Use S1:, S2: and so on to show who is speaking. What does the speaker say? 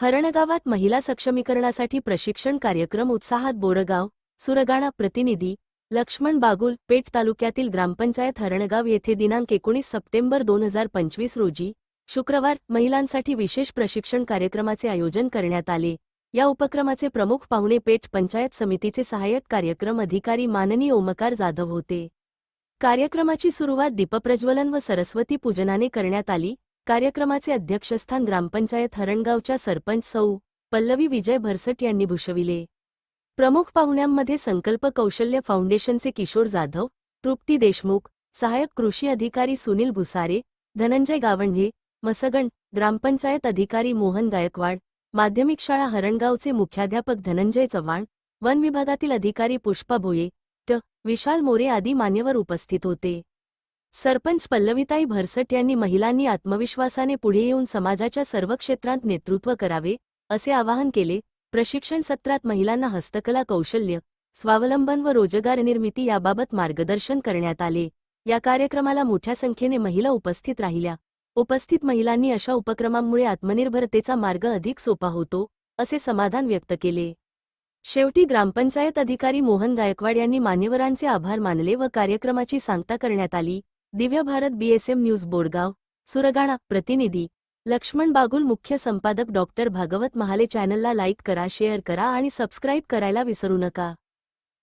S1: हरणगावात महिला सक्षमीकरणासाठी प्रशिक्षण कार्यक्रम उत्साहात बोरगाव सुरगाणा प्रतिनिधी लक्ष्मण बागुल पेठ तालुक्यातील ग्रामपंचायत हरणगाव येथे दिनांक एकोणीस सप्टेंबर दोन हजार पंचवीस रोजी शुक्रवार महिलांसाठी विशेष प्रशिक्षण कार्यक्रमाचे आयोजन करण्यात आले. या उपक्रमाचे प्रमुख पाहुणे पेठ पंचायत समितीचे सहाय्यक कार्यक्रम अधिकारी माननीय ओमकार जाधव होते. कार्यक्रमाची सुरुवात दीपप्रज्वलन व सरस्वती पूजनाने करण्यात आली. कार्यक्रमाचे अध्यक्षस्थान ग्रामपंचायत हरणगावच्या सरपंच सौ. पल्लवी विजय भरसट यांनी भूषविले. प्रमुख पाहुण्यांमध्ये संकल्प कौशल्य फाउंडेशनचे किशोर जाधव तृप्ती देशमुख सहाय्यक कृषी अधिकारी सुनील भुसारे धनंजय गावंढे मसगण ग्रामपंचायत अधिकारी मोहन गायकवाड माध्यमिक शाळा हरणगावचे मुख्याध्यापक धनंजय चव्हाण वन विभागातील अधिकारी पुष्पा भोये ट. विशाल मोरे आदी मान्यवर उपस्थित होते. सरपंच पल्लविताई भरसट यांनी महिलांनी आत्मविश्वासाने पुढे येऊन समाजाच्या सर्व क्षेत्रांत नेतृत्व करावे असे आवाहन केले. प्रशिक्षण सत्रात महिलांना हस्तकला कौशल्य स्वावलंबन व रोजगार निर्मिती याबाबत मार्गदर्शन करण्यात आले. या कार्यक्रमाला मोठ्या संख्येने महिला उपस्थित राहिल्या. उपस्थित महिलांनी अशा उपक्रमांमुळे आत्मनिर्भरतेचा मार्ग अधिक सोपा होतो असे समाधान व्यक्त केले. शेवटी ग्रामपंचायत अधिकारी मोहन गायकवाड यांनी मान्यवरांचे आभार मानले व कार्यक्रमाची सांगता करण्यात आली. दिव्य भारत बीएसएम न्यूज बोरगाव सुरगाणा प्रतिनिधी लक्ष्मण बागुल मुख्य संपादक डॉक्टर भागवत महाले चॅनलला लाईक करा शेअर करा आणि सबस्क्राईब करायला विसरू नका.